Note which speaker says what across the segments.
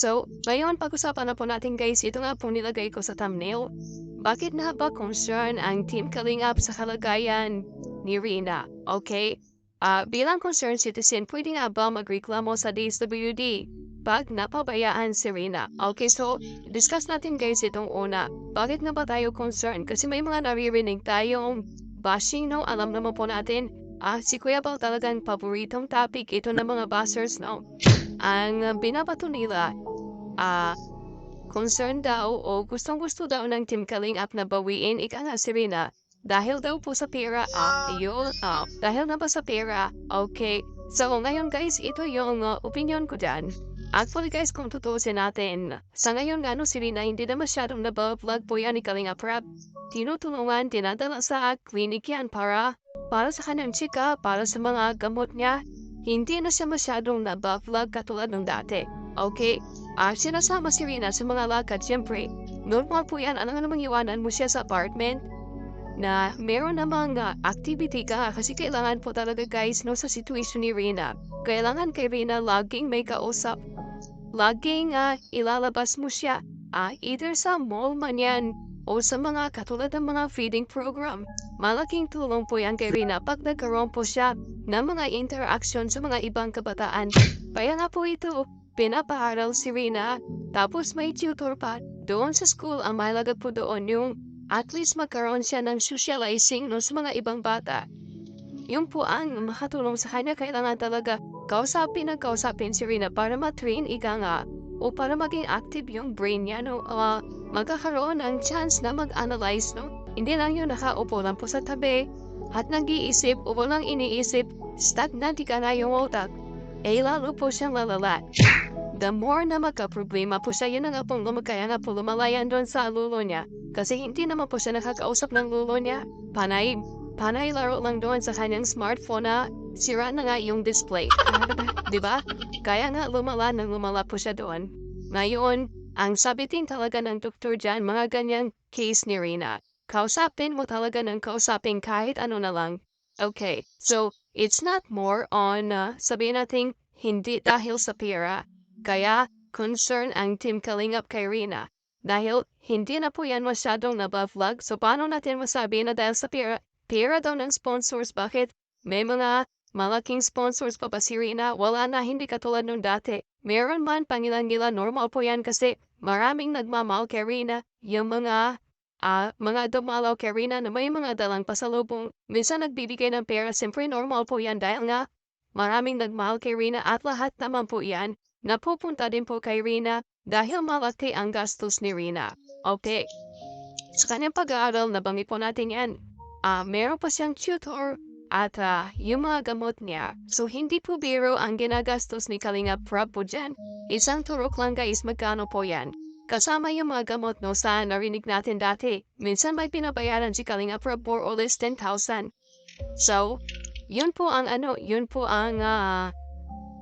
Speaker 1: So, ngayon pag-usapan na po natin guys, ito nga po nilagay ko sa thumbnail. Bakit na ba concern ang Team Kalingap sa kalagayan ni Rina? Okay? Ah, bilang concerned citizen, pwede nga ba magreklamo sa DSWD pag napabayaan si Rina? Okay, so discuss natin guys itong una. Bakit nga ba tayo concerned? Kasi may mga naririnig tayong bashing, no? Alam naman po natin, ah, si Kuya Bal talagang paboritong topic ito ng mga bashers, no? Ang uh, binabato nila, ah, concerned daw o gustong-gusto daw ng Team Kalingap na bawiin ika nga si Rina dahil daw po sa pera, ah, yun, ah, dahil na ba sa pera, okay. So, ngayon guys, ito yung uh, opinion ko dyan. Actually guys, kung tutusin natin, sa ngayon nga no, si Rina hindi na masyadong nabablog po yan ni Kalinga Prep. Tinutulungan, dinadala sa clinic yan para, para sa kanyang chika, para sa mga gamot niya. Hindi na siya masyadong nabablog katulad ng dati. Okay? Ah, sinasama si Rina sa mga lakad, siyempre. Normal po yan, ano nga iwanan mo siya sa apartment? na meron namang uh, activity ka kasi kailangan po talaga guys no sa situation ni Rina. Kailangan kay Rina laging may kausap. Laging uh, ilalabas mo siya uh, either sa mall man yan o sa mga katulad ng mga feeding program. Malaking tulong po yan kay Rina pag nagkaroon po siya ng mga interaction sa mga ibang kabataan. Kaya nga po ito, pinapaaral si Rina tapos may tutor pa doon sa school ang mahalaga po doon yung at least magkaroon siya ng socializing no, sa mga ibang bata. Yung po ang makatulong sa kanya, kailangan talaga kausapin at kausapin si Rina para matrain ika nga o para maging active yung brain niya, no? Uh, magkakaroon ng chance na mag-analyze, no? Hindi lang yung nakaupo lang po sa tabi at nag-iisip o walang iniisip, stagnant ka na yung utak, eh lalo po siyang lalala the more na magka-problema po siya, yun na nga pong lumagkaya nga po lumalayan doon sa lulo niya. Kasi hindi naman po siya nakakausap ng lulo niya. Panay, panay laro lang doon sa kanyang smartphone na sira na nga yung display. di ba? Kaya nga lumala nang lumala po siya doon. Ngayon, ang sabitin talaga ng doktor dyan, mga ganyang case ni Rina. Kausapin mo talaga ng kausapin kahit ano na lang. Okay, so it's not more on uh, sabihin natin hindi dahil sa pera. Kaya concern ang Team Kalingap kay Rina. Dahil hindi na po yan masyadong nabavlog, so paano natin masabi na dahil sa pera, pera daw ng sponsors, bakit may mga malaking sponsors pa ba si Rina? Wala na, hindi katulad nung dati. Meron man pangilan-ngilan, normal po yan kasi maraming nagmamahal kay Rina. Yung mga uh, mga dumalaw kay Rina na may mga dalang pasalubong. Minsan nagbibigay ng pera, siyempre normal po yan dahil nga maraming nagmahal kay Rina at lahat naman po yan Napupunta din po kay Rina dahil malaki ang gastos ni Rina. Okay. Sa kanyang pag-aaral, nabanggit po natin yan. Uh, meron pa siyang tutor at uh, yung mga gamot niya. So, hindi po biro ang ginagastos ni Kalinga Prab po dyan. Isang turok lang guys, magkano po yan. Kasama yung mga gamot no sa narinig natin dati. Minsan may pinabayaran si Kalinga Prab more or less 10,000. So, yun po ang ano, yun po ang uh,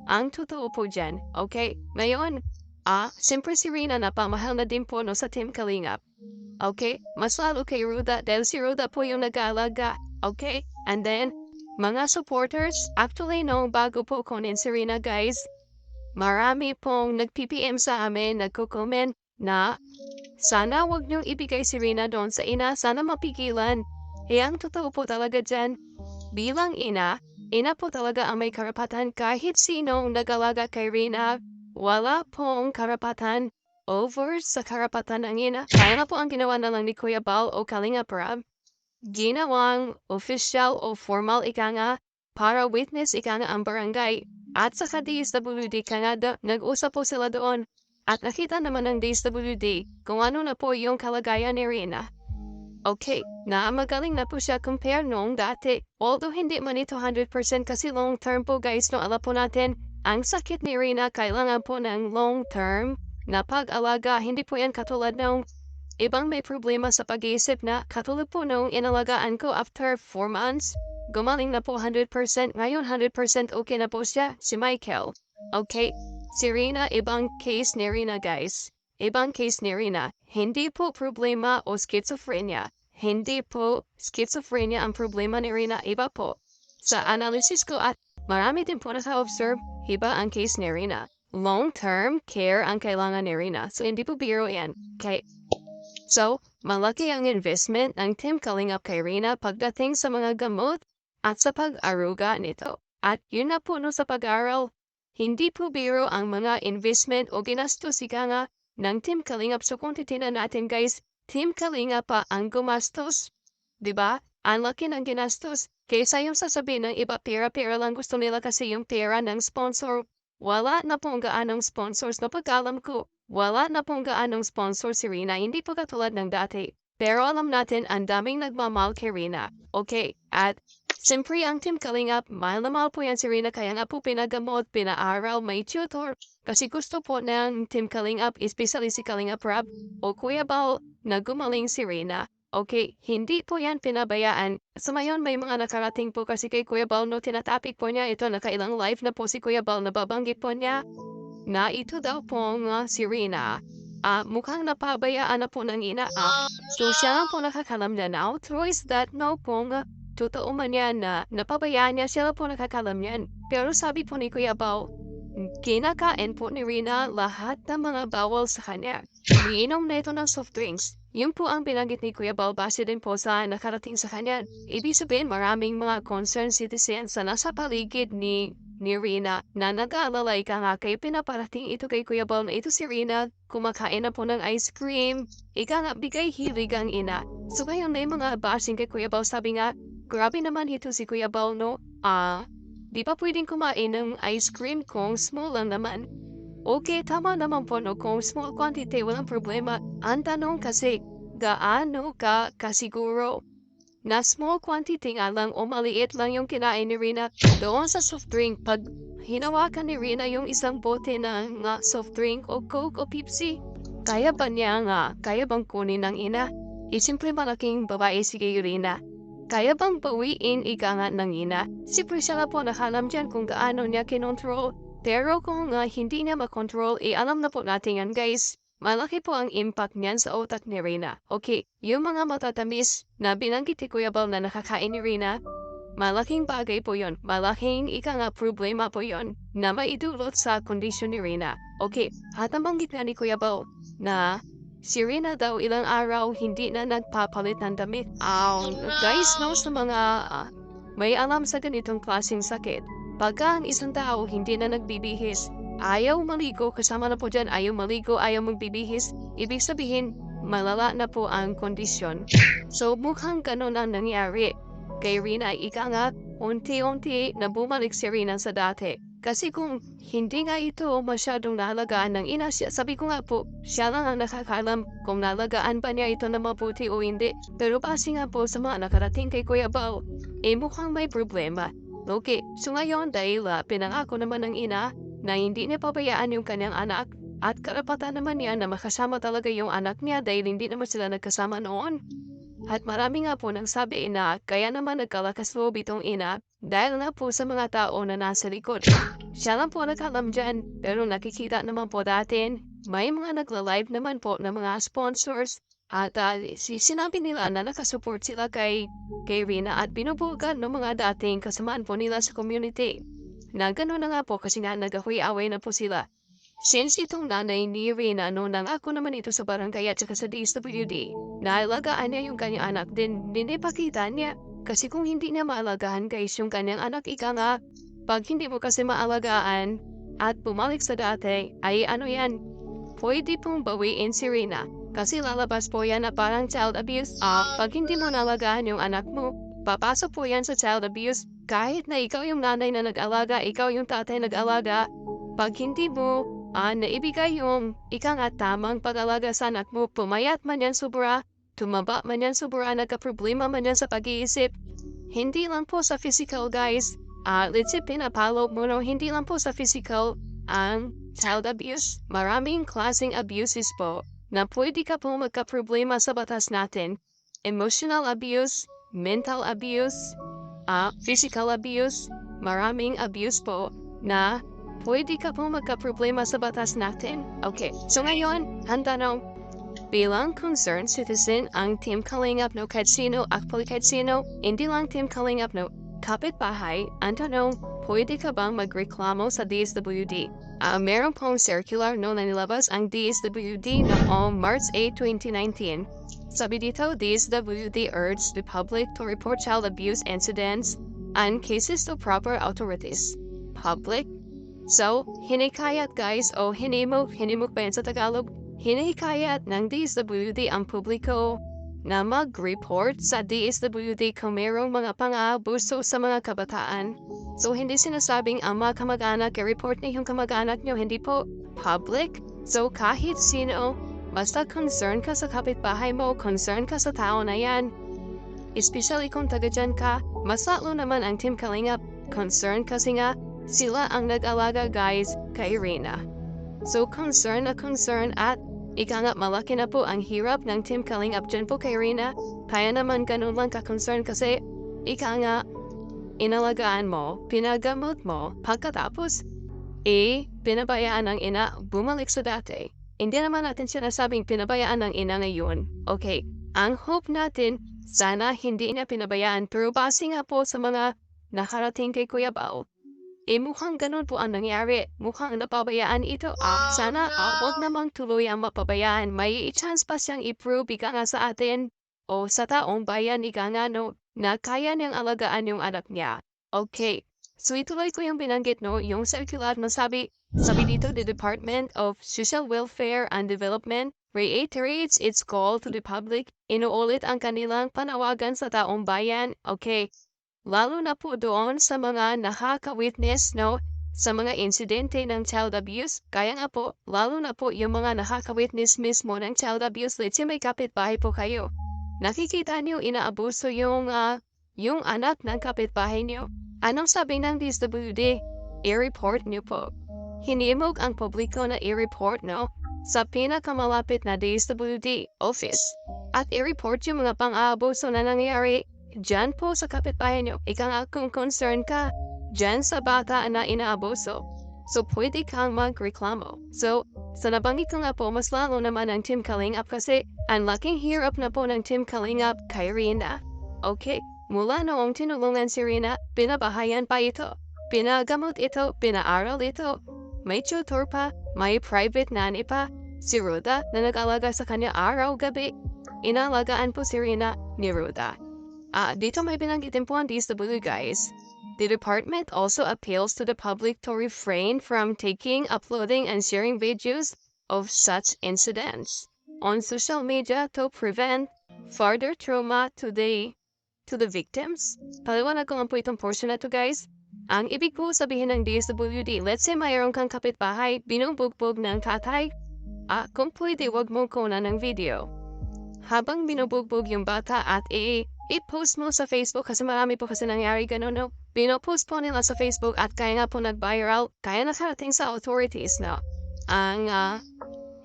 Speaker 1: ang totoo po dyan, okay? Ngayon, ah, siyempre si Rina na pamahal na din po no sa Team Kalingap. Okay? Mas lalo kay Ruda dahil si Ruda po yung nag-aalaga. Okay? And then, mga supporters, actually no, bago po kunin si Rina guys, marami pong nag-PPM sa amin, nagko-comment na sana wag niyong ibigay si Rina doon sa ina, sana mapigilan. Eh, ang totoo po talaga dyan, bilang ina, Ina po talaga ang may karapatan kahit sinong nag-alaga kay Rina. Wala pong karapatan over sa karapatan ng ina. Kaya na po ang ginawa na lang ni Kuya Bal o Kalinga Prab. Ginawang official o formal ika nga para witness ika nga ang barangay. At sa DSWD ka nga nag-usap po sila doon. At nakita naman ng DSWD kung ano na po yung kalagayan ni Rina. Okay, na magaling na po siya compare noong dati. Although hindi man ito 100% kasi long term po guys, no, alam po natin, ang sakit ni Rina kailangan po ng long term na pag-alaga. Hindi po yan katulad ng ibang may problema sa pag-iisip na katulad po nung inalagaan ko after 4 months. Gumaling na po 100%. Ngayon 100% okay na po siya, si Michael. Okay, si Rina, ibang case ni Rina guys. Ibang case ni Rina. Hindi po problema o schizophrenia. Hindi po schizophrenia ang problema ni Rina, iba po. Sa analysis ko at marami din po naka-observe, iba ang case ni Rina. long-term care ang kailangan ni Rina. So, hindi po biro yan. Okay. So, malaki ang investment ng Team Kalingap kay Rina pagdating sa mga gamot at sa pag-aruga nito. At yun na po no sa pag-aral, hindi po biro ang mga investment o ginastos ika nga ng Team Kalingap. So kung titinan natin guys, Team Kalingap pa ang gumastos. ba? Ang laki ng ginastos. Kaysa yung sasabihin ng iba pera-pera lang gusto nila kasi yung pera ng sponsor. Wala na pong gaanong sponsors na pagkalam ko. Wala na pong gaanong sponsor si Rina, hindi po katulad ng dati. Pero alam natin, ang daming nagmamahal kay Rina. Okay, at siyempre ang Team Kalingap, mahal na mahal po yan si Rina, kaya nga po pinagamot, pinaaral, may tutor. Kasi gusto po ng Team Kalingap, especially si Kalingap Rab o Kuya Bao, na gumaling si Rina. Okay, hindi po yan pinabayaan. Sa mayon may mga nakarating po kasi kay Kuya Bal no tinatapik po niya ito nakailang live na po si Kuya Bal na babanggit po niya na ito daw po nga si Rina. Ah, mukhang napabayaan na po ng ina. Ah, so siya po nakakalam na now. Is that no po nga totoo man yan na napabayaan niya siya lang po nakakalam yan. Pero sabi po ni Kuya Bal, kinakain po ni Rina lahat ng mga bawal sa kanya. Umiinom na ito ng soft drinks. Yun po ang binanggit ni Kuya Bal base din po sa nakarating sa kanya. Ibig sabihin maraming mga concerned citizens na nasa paligid ni ni Rina na nag-aalala ka nga kay pinaparating ito kay Kuya Bal na ito si Rina kumakain na po ng ice cream. Ika nga bigay hilig ang ina. So ngayon yung mga bashing kay Kuya Bal sabi nga grabe naman ito si Kuya Bal no. Ah, di pa pwedeng kumain ng ice cream kung small lang naman. Okay, tama naman po no, kung small quantity, walang problema. Ang tanong kasi, gaano ka kasiguro na small quantity nga lang o maliit lang yung kinain ni Rina doon sa soft drink pag hinawakan ni Rina yung isang bote na nga soft drink o Coke o Pepsi. Kaya ba niya nga, kaya bang kunin ng ina? E simple malaking babae si Rina. Kaya bang bawiin ika nga ng ina? Siya na po nakalam dyan kung gaano niya kinontrol pero kung uh, hindi niya makontrol, eh alam na po natin yan guys. Malaki po ang impact niyan sa utak ni Rina. Okay, yung mga matatamis na binanggit ni Kuya Bal na nakakain ni Rina, malaking bagay po yon. Malaking ika nga problema po yon na maidulot sa kondisyon ni Rina. Okay, at ang banggit nga ni Kuya Bal na si Rina daw ilang araw hindi na nagpapalit ng damit. Um, guys, no, sa mga uh, may alam sa ganitong klaseng sakit, Pagka ang isang tao hindi na nagbibihis, ayaw maligo, kasama na po dyan, ayaw maligo, ayaw magbibihis, ibig sabihin, malala na po ang kondisyon. So, mukhang ganun ang nangyari. Kay Rina, ika nga, unti-unti na bumalik si Rina sa dati. Kasi kung hindi nga ito masyadong nalagaan ng ina siya, sabi ko nga po, siya lang ang nakakalam kung nalagaan ba niya ito na mabuti o hindi. Pero base nga po sa mga nakarating kay Kuya Bao, eh mukhang may problema. Okay, so ngayon dahil uh, pinangako naman ng ina na hindi niya pabayaan yung kanyang anak at karapatan naman niya na makasama talaga yung anak niya dahil hindi naman sila nagkasama noon. At marami nga po nang sabi na kaya naman nagkalakas loob itong ina dahil nga po sa mga tao na nasa likod. Siya lang po nakalam dyan pero nakikita naman po natin may mga nagla-live naman po ng mga sponsors at uh, si sinabi nila na nakasupport sila kay, kay Rina at binubugan ng mga dating kasamaan po nila sa community. Na gano'n na nga po kasi nga nagahuy-away na po sila. Since itong nanay ni Rina noon nang ako naman ito sa barangay at saka sa DSWD, naalagaan niya yung kanyang anak din, dinipakita niya. Kasi kung hindi niya maalagahan guys yung kanyang anak, ika nga, pag hindi mo kasi maalagaan at bumalik sa dati, ay ano yan, pwede pong bawiin si Rina. Kasi lalabas po yan na parang child abuse. Ah, pag hindi mo nalagaan yung anak mo, papasok po yan sa child abuse. Kahit na ikaw yung nanay na nag-alaga, ikaw yung tatay nag-alaga, pag hindi mo ah, naibigay yung ikang at tamang pag-alaga sa anak mo, pumayat man yan sobra, tumaba man yan sobra, nagka-problema man yan sa pag-iisip, hindi lang po sa physical guys, ah, let's say pinapalo mo no, hindi lang po sa physical ang child abuse. Maraming klaseng abuses po na pwede ka po magka-problema sa batas natin. Emotional abuse, mental abuse, uh, physical abuse, maraming abuse po na pwede ka po magka-problema sa batas natin. Okay, so ngayon, handa na Bilang concerned citizen ang Team Kalingap no kahit sino, actually kahit sino, hindi lang Team Kalingap no, kapitbahay, ang tanong, pwede ka bang magreklamo sa DSWD? Ah, meron pong circular no na nilabas ang DSWD noong March 8, 2019. Sabi dito, DSWD urged the public to report child abuse incidents and cases to proper authorities. Public? So, hinikayat guys o hinimok, hinimok ba yan sa Tagalog? Hinikayat ng DSWD ang publiko na mag-report sa DSWD kung mayroong mga pang-aabuso sa mga kabataan. So, hindi sinasabing ang mga kamag-anak, i-report na yung kamag-anak nyo, hindi po public. So, kahit sino, basta concern ka sa kapitbahay mo, concern ka sa tao na yan, especially kung taga dyan ka, mas lalo naman ang Team Kalingap, concern kasi nga, sila ang nag-alaga guys kay Rina. So, concern na concern at ika nga malaki na po ang hirap ng Team Kalingap dyan po kay Rina. Kaya naman ganun lang ka-concern kasi ika nga inalagaan mo, pinagamot mo, pagkatapos eh, pinabayaan ng ina bumalik sa dati. Hindi naman natin sinasabing pinabayaan ng ina ngayon. Okay, ang hope natin, sana hindi niya pinabayaan pero base nga po sa mga nakarating kay Kuya Bao, eh mukhang ganun po ang nangyari. Mukhang napabayaan ito. Ah, sana ah, wag namang tuloy ang mapabayaan. May chance pa siyang i-prove ika nga sa atin o sa taong bayan ika nga no, na kaya niyang alagaan yung anak niya. Okay, so ituloy ko yung binanggit no, yung circular na sabi, sabi dito the Department of Social Welfare and Development reiterates its call to the public. Inuulit ang kanilang panawagan sa taong bayan. Okay, lalo na po doon sa mga nakaka-witness no, sa mga insidente ng child abuse. Kaya nga po, lalo na po yung mga nakaka-witness mismo ng child abuse. Let's say may kapitbahay po kayo. Nakikita niyo inaabuso yung, ah, yung anak ng kapitbahay niyo. Anong sabi ng DSWD? I-report niyo po. Hinimog ang publiko na i-report no sa pinakamalapit na DSWD office at i-report yung mga pang-aabuso na nangyayari dyan po sa kapitbahay niyo. Ika nga concern ka dyan sa bata na inaabuso. So, pwede kang magreklamo. So, sa nabanggit ko nga po, mas lalo naman ang Team Kalingap kasi ang laking hirap na po ng Team Kalingap kay Rina. Okay, mula noong tinulungan si Rina, pinabahayan pa ito. Pinagamot ito, pinaaral ito. May tutor pa, may private nanny pa. Si Ruda na nag-alaga sa kanya araw-gabi. Inalagaan po si Rina ni Ruda. Ah, dito may binanggitin po ang DSW guys. The department also appeals to the public to refrain from taking, uploading, and sharing videos of such incidents on social media to prevent further trauma to the to the victims. Paliwanag ko nga po itong portion na to guys. Ang ibig po sabihin ng DSWD, let's say mayroon kang kapitbahay, binubugbog ng tatay, ah, kung pwede wag mo kunan ng video. Habang binubugbog yung bata at i- i-post mo sa Facebook kasi marami po kasi nangyari ganun, no? Pinopost po nila sa Facebook at kaya nga po nag-viral, kaya nakarating sa authorities na ang ah,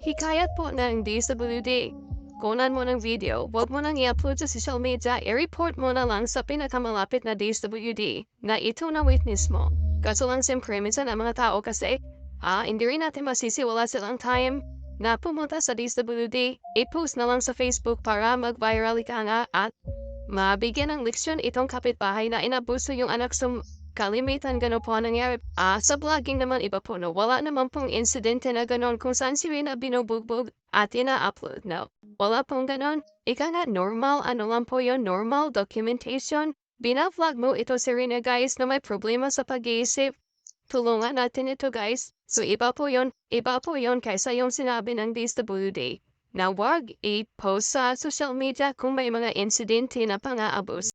Speaker 1: hikayat po ng DSWD. Kunan mo ng video, huwag mo nang i-upload sa social media, i-report mo na lang sa pinakamalapit na DSWD na ito na witness mo. Kaso lang siyempre, minsan ang mga tao kasi, ah, hindi rin natin masisi wala silang time na pumunta sa DSWD, i-post na lang sa Facebook para mag-viral ka nga at mabigyan ng leksyon itong kapitbahay na inabuso yung anak sum kalimitan gano'n po ang nangyari. Ah, sa vlogging naman iba po no, wala naman pong insidente na gano'n kung saan si Rina binubugbog at ina-upload no. Wala pong gano'n. Ika nga normal, ano lang po yun, normal documentation. Bina-vlog mo ito si Rina guys na may problema sa pag-iisip. Tulungan natin ito guys. So iba po yon, iba po yon kaysa yung sinabi ng DSWD na wag i-post sa social media kung may mga insidente na pang-aabos.